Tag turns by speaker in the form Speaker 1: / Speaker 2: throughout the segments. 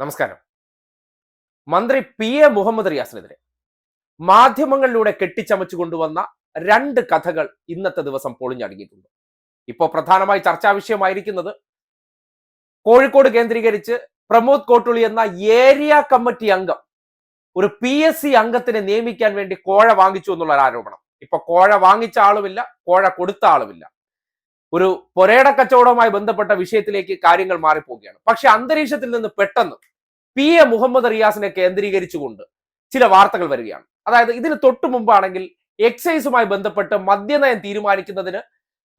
Speaker 1: നമസ്കാരം. മന്ത്രി P A Muhammad റിയാസിനെതിരെ മാധ്യമങ്ങളിലൂടെ കെട്ടിച്ചമച്ചു കൊണ്ടുവന്ന രണ്ട് കഥകൾ ഇന്നത്തെ ദിവസം പൊളിഞ്ഞടങ്ങിയിട്ടുണ്ട്. ഇപ്പോൾ പ്രധാനമായി ചർച്ചാ വിഷയമായിരിക്കുന്നത് കോഴിക്കോട് കേന്ദ്രീകരിച്ച് പ്രമോദ് കോട്ടുളി എന്ന ഏരിയ കമ്മിറ്റി അംഗം ഒരു പി എസ് സി അംഗത്തിനെ നിയമിക്കാൻ വേണ്ടി കോഴ വാങ്ങിച്ചു എന്നുള്ള ഒരു ആരോപണം. ഇപ്പൊ കോഴ വാങ്ങിച്ച ആളുമില്ല കോഴ കൊടുത്ത ആളുമില്ല. ഒരു പൊരേട കച്ചവടവുമായി ബന്ധപ്പെട്ട വിഷയത്തിലേക്ക് കാര്യങ്ങൾ മാറിപ്പോവുകയാണ്. പക്ഷെ അന്തരീക്ഷത്തിൽ നിന്ന് പെട്ടെന്ന് പി എ മുഹമ്മദ് റിയാസിനെ കേന്ദ്രീകരിച്ചുകൊണ്ട് ചില വാർത്തകൾ വരികയാണ്. അതായത് ഇതിന് തൊട്ടു മുമ്പാണെങ്കിൽ എക്സൈസുമായി ബന്ധപ്പെട്ട് മദ്യനയം തീരുമാനിക്കുന്നതിന്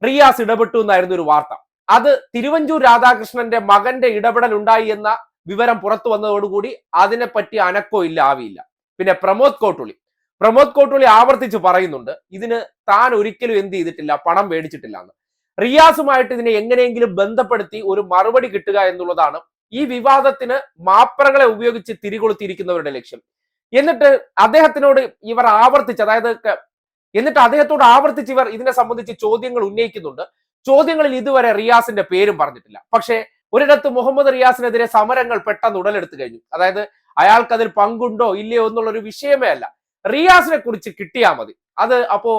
Speaker 1: റിയാസ് ഇടപെട്ടു എന്നായിരുന്നു ഒരു വാർത്ത. അത് തിരുവഞ്ചൂർ രാധാകൃഷ്ണന്റെ മകന്റെ ഇടപെടൽ ഉണ്ടായി എന്ന വിവരം പുറത്തു വന്നതോടുകൂടി അതിനെപ്പറ്റി അനക്കോ ഇല്ല ആവിയില്ല. പിന്നെ പ്രമോദ് കോട്ടുളി പ്രമോദ് കോട്ടുളി ആവർത്തിച്ച് പറയുന്നുണ്ട് ഇതിന് താൻ ഒരിക്കലും എന്ത് ചെയ്തിട്ടില്ല പണം മേടിച്ചിട്ടില്ല എന്ന്. റിയാസുമായിട്ട് ഇതിനെ എങ്ങനെയെങ്കിലും ബന്ധപ്പെടുത്തി ഒരു മറുപടി കിട്ടുക എന്നുള്ളതാണ് ഈ വിവാദത്തിന് മാപ്പറകളെ ഉപയോഗിച്ച് തിരികൊളുത്തിയിരിക്കുന്നവരുടെ ലക്ഷ്യം. എന്നിട്ട് അദ്ദേഹത്തിനോട് ഇവർ ആവർത്തിച്ച് അതായത് എന്നിട്ട് അദ്ദേഹത്തോട് ആവർത്തിച്ച് ഇവർ ഇതിനെ സംബന്ധിച്ച് ചോദ്യങ്ങൾ ഉന്നയിക്കുന്നുണ്ട്. ചോദ്യങ്ങളിൽ ഇതുവരെ റിയാസിന്റെ പേരും പറഞ്ഞിട്ടില്ല. പക്ഷേ ഒരിടത്ത് മുഹമ്മദ് റിയാസിനെതിരെ സമരങ്ങൾ പെട്ടെന്ന് ഉടലെടുത്തു കഴിഞ്ഞു. അതായത് അയാൾക്ക് അതിൽ പങ്കുണ്ടോ ഇല്ലയോ എന്നുള്ള ഒരു വിഷയമേ അല്ല. റിയാസിനെ കുറിച്ച് കിട്ടിയാൽ മതി. അത് അപ്പോ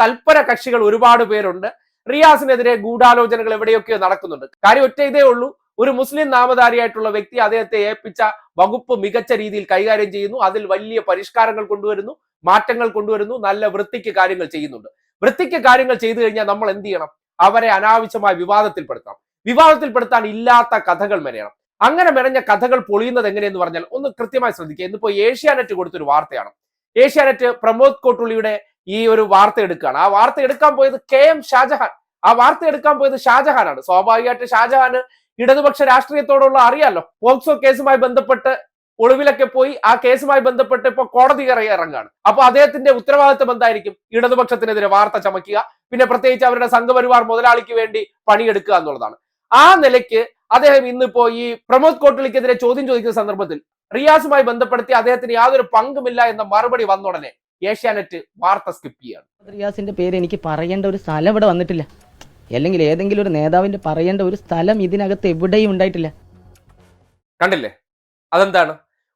Speaker 1: തൽപര കക്ഷികൾ ഒരുപാട് പേരുണ്ട്. റിയാസിനെതിരെ ഗൂഢാലോചനകൾ എവിടെയൊക്കെയോ നടക്കുന്നുണ്ട്. കാര്യം ഒറ്റ ഇതേ ഉള്ളൂ. ഒരു മുസ്ലിം നാമധാരിയായിട്ടുള്ള വ്യക്തി അദ്ദേഹത്തെ ഏൽപ്പിച്ച വകുപ്പ് മികച്ച രീതിയിൽ കൈകാര്യം ചെയ്യുന്നു. അതിൽ വലിയ പരിഷ്കാരങ്ങൾ കൊണ്ടുവരുന്നു മാറ്റങ്ങൾ കൊണ്ടുവരുന്നു നല്ല വൃത്തിക്ക് കാര്യങ്ങൾ ചെയ്യുന്നുണ്ട്. വൃത്തിക്ക് കാര്യങ്ങൾ ചെയ്തു കഴിഞ്ഞാൽ നമ്മൾ എന്ത് ചെയ്യണം? അവരെ അനാവശ്യമായ വിവാദത്തിൽപ്പെടുത്തണം. വിവാദത്തിൽപ്പെടുത്താൻ ഇല്ലാത്ത കഥകൾ മെനയണം. അങ്ങനെ മെനഞ്ഞ കഥകൾ പൊളിയുന്നത് എങ്ങനെയെന്ന് പറഞ്ഞാൽ ഒന്ന് കൃത്യമായി ശ്രദ്ധിക്കുക. ഇന്നിപ്പോ ഏഷ്യാനെറ്റ് കൊടുത്തൊരു വാർത്തയാണ്. ഏഷ്യാനെറ്റ് പ്രമോദ് കോട്ടുള്ളിയുടെ ഈ ഒരു വാർത്ത എടുക്കുകയാണ്. ആ വാർത്ത എടുക്കാൻ പോയത് കെ എം ഷാജഹാൻ. ആ വാർത്ത എടുക്കാൻ പോയത് ഷാജഹാനാണ്. സ്വാഭാവികമായിട്ട് ഷാജഹാന് ഇടതുപക്ഷ രാഷ്ട്രീയത്തോടുള്ള അറിയാലോ. പോക്സോ കേസുമായി ബന്ധപ്പെട്ട് ഒളിവിലൊക്കെ പോയി ആ കേസുമായി ബന്ധപ്പെട്ട് ഇപ്പൊ കോടതി കയറി ഇറങ്ങാണ്. അപ്പൊ അദ്ദേഹത്തിന്റെ ഉത്തരവാദിത്വം എന്തായിരിക്കും? ഇടതുപക്ഷത്തിനെതിരെ വാർത്ത ചമക്കുക പിന്നെ പ്രത്യേകിച്ച് അവരുടെ സംഘപരിവാർ മുതലാളിക്ക് വേണ്ടി പണിയെടുക്കുക എന്നുള്ളതാണ്. ആ നിലയ്ക്ക് അദ്ദേഹം ഇന്നിപ്പോ ഈ പ്രമോദ് കോട്ടലിക്കെതിരെ ചോദ്യം ചോദിക്കുന്ന സന്ദർഭത്തിൽ റിയാസുമായി ബന്ധപ്പെടുത്തി അദ്ദേഹത്തിന് യാതൊരു പങ്കുമില്ല എന്ന മറുപടി വന്നുടനെ ഏഷ്യാനെറ്റ് വാർത്ത സ്കിപ്പ് ചെയ്യാണ്
Speaker 2: റിയാസിന്റെ പേര് എനിക്ക് പറയേണ്ട ഒരു സ്ഥലം ഇവിടെ വന്നിട്ടില്ല. അല്ലെങ്കിൽ ഏതെങ്കിലും ഒരു നേതാവിന്റെ പറയേണ്ട ഒരു സ്ഥലം ഇതിനകത്ത് എവിടെയും ഉണ്ടായിട്ടില്ല.
Speaker 1: കണ്ടില്ലേ? അതെന്താണ്?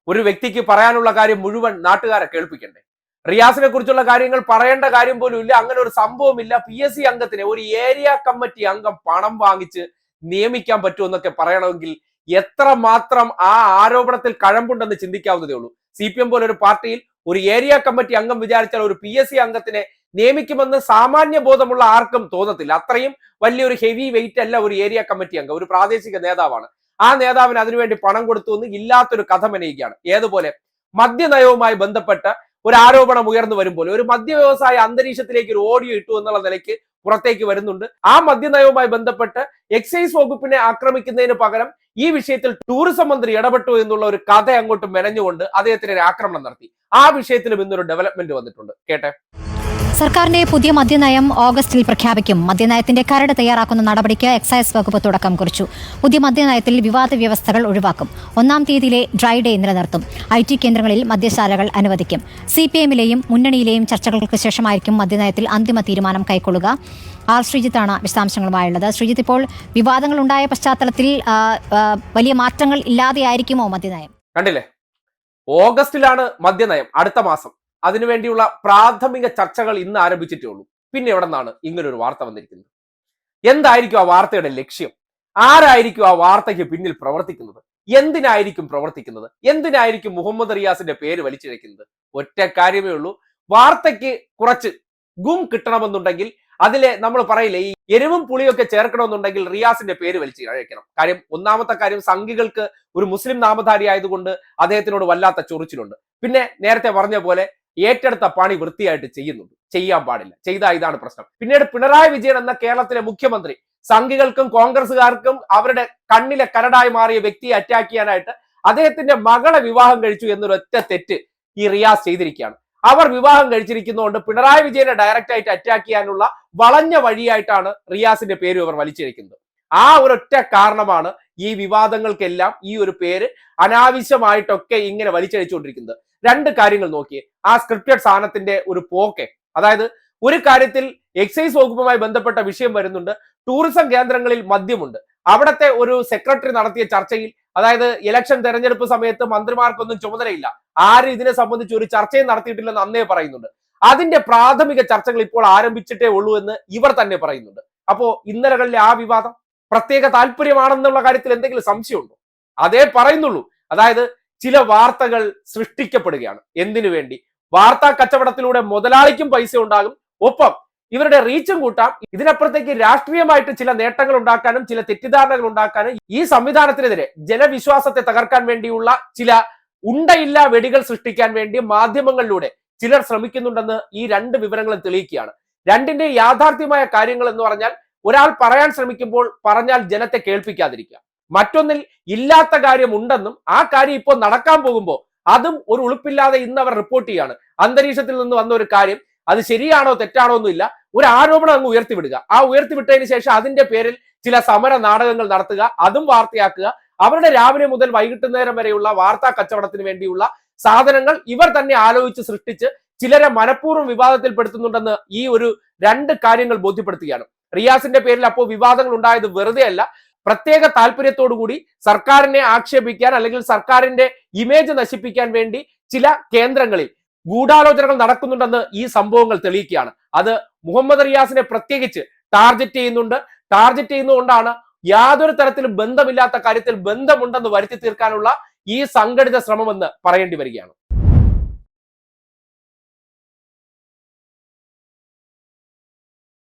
Speaker 1: ഒരു വ്യക്തിക്ക് പറയാനുള്ള കാര്യം മുഴുവൻ നാട്ടുകാരെ കേൾപ്പിക്കണ്ടേ? റിയാസിനെ കുറിച്ചുള്ള കാര്യങ്ങൾ പറയേണ്ട കാര്യം പോലും ഇല്ല. അങ്ങനെ ഒരു സംഭവമില്ല പി എസ് സി അംഗത്തിനെ ഒരു ഏരിയ കമ്മിറ്റി അംഗം പണം വാങ്ങിച്ച് നിയമിക്കാൻ പറ്റുമെന്നൊക്കെ പറയണമെങ്കിൽ എത്ര മാത്രം ആ ആരോപണത്തിൽ കഴമ്പുണ്ടെന്ന് ചിന്തിക്കാവുന്നതേ ഉള്ളൂ. സി പി എം പോലെ ഒരു പാർട്ടിയിൽ ഒരു ഏരിയ കമ്മിറ്റി അംഗം വിചാരിച്ചാൽ ഒരു പി എസ് സി അംഗത്തിനെ നിയമിക്കുമെന്ന് സാമാന്യ ബോധമുള്ള ആർക്കും തോന്നത്തില്ല. അത്രയും വലിയൊരു ഹെവി വെയിറ്റ് അല്ല ഒരു ഏരിയ കമ്മിറ്റി അംഗം. ഒരു പ്രാദേശിക നേതാവാണ്. ആ നേതാവിന് അതിനുവേണ്ടി പണം കൊടുത്തു എന്ന് ഇല്ലാത്തൊരു കഥ മെനയുകയാണ്. ഏതുപോലെ മദ്യനയവുമായി ബന്ധപ്പെട്ട് ഒരു ആരോപണം ഉയർന്നു വരുമ്പോൾ ഒരു മദ്യ വ്യവസായ അന്തരീക്ഷത്തിലേക്ക് ഒരു ഓഡിയോ ഇട്ടു എന്നുള്ള നിലയ്ക്ക് പുറത്തേക്ക് വരുന്നുണ്ട്. ആ മദ്യനയവുമായി ബന്ധപ്പെട്ട് എക്സൈസ് വകുപ്പിനെ ആക്രമിക്കുന്നതിന് പകരം ഈ വിഷയത്തിൽ ടൂറിസം മന്ത്രി ഇടപെട്ടു എന്നുള്ള ഒരു കഥ അങ്ങോട്ട് മെനഞ്ഞുകൊണ്ട് അദ്ദേഹത്തിനെതിരെ ആക്രമണം നടത്തി. ആ വിഷയത്തിലും ഇന്നൊരു ഡെവലപ്മെന്റ് വന്നിട്ടുണ്ട്. കേട്ടെ?
Speaker 3: സർക്കാരിന്റെ പുതിയ മദ്യനയം ഓഗസ്റ്റിൽ പ്രഖ്യാപിക്കും. മദ്യനയത്തിന്റെ കരട് തയ്യാറാക്കുന്ന നടപടിക്ക് എക്സൈസ് വകുപ്പ് തുടക്കം കുറിച്ചു. പുതിയ മദ്യനയത്തിൽ വിവാദ വ്യവസ്ഥകൾ ഒഴിവാക്കും. ഒന്നാം തീയതിയിലെ ഡ്രൈ ഡേ നിലനിർത്തും. ഐ ടി കേന്ദ്രങ്ങളിൽ മദ്യശാലകൾ അനുവദിക്കും. സി പി എമ്മിലെയും മുന്നണിയിലെയും ചർച്ചകൾക്ക് ശേഷമായിരിക്കും മദ്യനയത്തിൽ അന്തിമ തീരുമാനം കൈക്കൊള്ളുക. ആർ ശ്രീജിത്താണ് വിശദാംശങ്ങളുമായുള്ളത്. ശ്രീജിത്ത് ഇപ്പോൾ വിവാദങ്ങൾ ഉണ്ടായ പശ്ചാത്തലത്തിൽ വലിയ മാറ്റങ്ങൾ ഇല്ലാതെയായിരിക്കുമോ മദ്യനയം?
Speaker 1: കണ്ടില്ലേ? ഓഗസ്റ്റിലാണ് മദ്യനയം. അടുത്ത മാസം. അതിനുവേണ്ടിയുള്ള പ്രാഥമിക ചർച്ചകൾ ഇന്ന് ആരംഭിച്ചിട്ടേ ഉള്ളൂ പിന്നെ എവിടെ നിന്നാണ് ഇങ്ങനൊരു വാർത്ത വന്നിരിക്കുന്നത്? എന്തായിരിക്കും ആ വാർത്തയുടെ ലക്ഷ്യം? ആരായിരിക്കും ആ വാർത്തയ്ക്ക് പിന്നിൽ പ്രവർത്തിക്കുന്നത്? എന്തിനായിരിക്കും പ്രവർത്തിക്കുന്നത്? എന്തിനായിരിക്കും മുഹമ്മദ് റിയാസിന്റെ പേര് വലിച്ചിഴക്കുന്നത് ഒറ്റ കാര്യമേ ഉള്ളൂ. വാർത്തയ്ക്ക് കുറച്ച് ഗും കിട്ടണമെന്നുണ്ടെങ്കിൽ അതിലെ നമ്മൾ പറയില്ലേ ഈ എരിവും പുളിയൊക്കെ ചേർക്കണമെന്നുണ്ടെങ്കിൽ റിയാസിന്റെ പേര് വലിച്ചു അഴയ്ക്കണം കാര്യം ഒന്നാമത്തെ കാര്യം സംഘികൾക്ക് ഒരു മുസ്ലിം നാമധാരി ആയതുകൊണ്ട് അദ്ദേഹത്തിനോട് വല്ലാത്ത ചൊറിച്ചിലുണ്ട്. പിന്നെ നേരത്തെ പറഞ്ഞ പോലെ ഏറ്റെടുത്ത പണി വൃത്തിയായിട്ട് ചെയ്യുന്നുണ്ട്. ചെയ്യാൻ പാടില്ല. ചെയ്താൽ ഇതാണ് പ്രശ്നം. പിന്നീട് പിണറായി വിജയൻ എന്ന കേരളത്തിലെ മുഖ്യമന്ത്രി സംഘികൾക്കും കോൺഗ്രസുകാർക്കും അവരുടെ കണ്ണിലെ കരടായി മാറിയ വ്യക്തിയെ അറ്റാക്ക് ചെയ്യാനായിട്ട് അദ്ദേഹത്തിന്റെ മകളെ വിവാഹം കഴിച്ചു എന്നൊരു ഒറ്റ തെറ്റ് ഈ റിയാസ് ചെയ്തിരിക്കുകയാണ്. അവർ വിവാഹം കഴിച്ചിരിക്കുന്നതുകൊണ്ട് പിണറായി വിജയനെ ഡയറക്റ്റ് ആയിട്ട് അറ്റാക്ക് ചെയ്യാനുള്ള വളഞ്ഞ വഴിയായിട്ടാണ് റിയാസിന്റെ പേര് ഇവർ വലിച്ചിരിക്കുന്നത് ആ ഒരൊറ്റ കാരണമാണ് ഈ വിവാദങ്ങൾക്കെല്ലാം ഈ ഒരു പേര് അനാവശ്യമായിട്ടൊക്കെ ഇങ്ങനെ വലിച്ചഴിച്ചുകൊണ്ടിരിക്കുന്നത് രണ്ട് കാര്യങ്ങൾ നോക്കിയേ ആ സ്ക്രിപ്റ്റഡ് സാധനത്തിന്റെ ഒരു പോക്കെ. അതായത് ഒരു കാര്യത്തിൽ എക്സൈസ് വകുപ്പുമായി ബന്ധപ്പെട്ട വിഷയം വരുന്നുണ്ട്. ടൂറിസം കേന്ദ്രങ്ങളിൽ മദ്യമുണ്ട്. അവിടത്തെ ഒരു സെക്രട്ടറി നടത്തിയ ചർച്ചയിൽ അതായത് ഇലക്ഷൻ തെരഞ്ഞെടുപ്പ് സമയത്ത് മന്ത്രിമാർക്കൊന്നും ചുമതലയില്ല. ആരും ഇതിനെ സംബന്ധിച്ച് ഒരു ചർച്ചയും നടത്തിയിട്ടില്ലെന്ന് അന്നേ പറയുന്നുണ്ട്. അതിന്റെ പ്രാഥമിക ചർച്ചകൾ ഇപ്പോൾ ആരംഭിച്ചിട്ടേ ഉള്ളൂ എന്ന് ഇവർ തന്നെ പറയുന്നുണ്ട്. അപ്പോ ഇന്നലകളിലെ ആ വിവാദം? പ്രത്യേക താല്പര്യമാണെന്നുള്ള കാര്യത്തിൽ എന്തെങ്കിലും സംശയമുണ്ടോ? അതേ പറയുന്നുള്ളൂ. അതായത് ചില വാർത്തകൾ സൃഷ്ടിക്കപ്പെടുകയാണ്. എന്തിനു വേണ്ടി? വാർത്താ കച്ചവടത്തിലൂടെ മുതലാളിക്കും പൈസ ഉണ്ടാകും. ഒപ്പം ഇവരുടെ റീച്ചും കൂട്ടാം. ഇതിനപ്പുറത്തേക്ക് രാഷ്ട്രീയമായിട്ട് ചില നേട്ടങ്ങൾ ഉണ്ടാക്കാനും ചില തെറ്റിദ്ധാരണകൾ ഉണ്ടാക്കാനും ഈ സംവിധാനത്തിനെതിരെ ജനവിശ്വാസത്തെ തകർക്കാൻ വേണ്ടിയുള്ള ചില ഉണ്ടയില്ല വെടികൾ സൃഷ്ടിക്കാൻ വേണ്ടി മാധ്യമങ്ങളിലൂടെ ചിലർ ശ്രമിക്കുന്നുണ്ടെന്ന് ഈ രണ്ട് വിവരങ്ങളും തെളിയിക്കുകയാണ്. രണ്ടിന്റെ യാഥാർത്ഥ്യമായ കാര്യങ്ങൾ എന്ന് പറഞ്ഞാൽ ഒരാൾ പറയാൻ ശ്രമിക്കുമ്പോൾ പറഞ്ഞാൽ ജനത്തെ കേൾപ്പിക്കാതിരിക്കുക. മറ്റൊന്നിൽ ഇല്ലാത്ത കാര്യം ഉണ്ടെന്നും ആ കാര്യം ഇപ്പോൾ നടക്കാൻ പോകുമ്പോൾ അതും ഒരു ഉളുപ്പില്ലാതെ ഇന്ന് അവർ റിപ്പോർട്ട് ചെയ്യാണ്. അന്തരീക്ഷത്തിൽ നിന്ന് വന്ന ഒരു കാര്യം അത് ശരിയാണോ തെറ്റാണോ ഒന്നുമില്ല. ഒരു ആരോപണം അങ്ങ് ഉയർത്തിവിടുക. ആ ഉയർത്തിവിട്ടതിന് ശേഷം അതിന്റെ പേരിൽ ചില സമര നാടകങ്ങൾ നടത്തുക അതും വാർത്തയാക്കുക. അവരുടെ രാവിലെ മുതൽ വൈകിട്ട് നേരം വരെയുള്ള വാർത്താ കച്ചവടത്തിന് വേണ്ടിയുള്ള സാധനങ്ങൾ ഇവർ തന്നെ ആലോചിച്ച് സൃഷ്ടിച്ച് ചിലരെ മനഃപൂർവം വിവാദത്തിൽപ്പെടുത്തുന്നുണ്ടെന്ന് ഈ ഒരു രണ്ട് കാര്യങ്ങൾ ബോധ്യപ്പെടുത്തുകയാണ്. റിയാസിന്റെ പേരിൽ അപ്പോൾ വിവാദങ്ങൾ ഉണ്ടായത് വെറുതെയല്ല പ്രത്യേക താല്പര്യത്തോടു കൂടി സർക്കാരിനെ ആക്ഷേപിക്കാൻ അല്ലെങ്കിൽ സർക്കാരിന്റെ ഇമേജ് നശിപ്പിക്കാൻ വേണ്ടി ചില കേന്ദ്രങ്ങളിൽ ഗൂഢാലോചനകൾ നടക്കുന്നുണ്ടെന്ന് ഈ സംഭവങ്ങൾ തെളിയിക്കുകയാണ്. അത് മുഹമ്മദ് റിയാസിനെ പ്രത്യേകിച്ച് ടാർഗറ്റ് ചെയ്യുന്നുണ്ട്. ടാർഗറ്റ് ചെയ്യുന്നതുകൊണ്ടാണ് യാതൊരു തരത്തിലും ബന്ധമില്ലാത്ത കാര്യത്തിൽ ബന്ധമുണ്ടെന്ന് വരുത്തി തീർക്കാനുള്ള ഈ സംഘടിത ശ്രമമെന്ന് പറയേണ്ടി വരികയാണ്.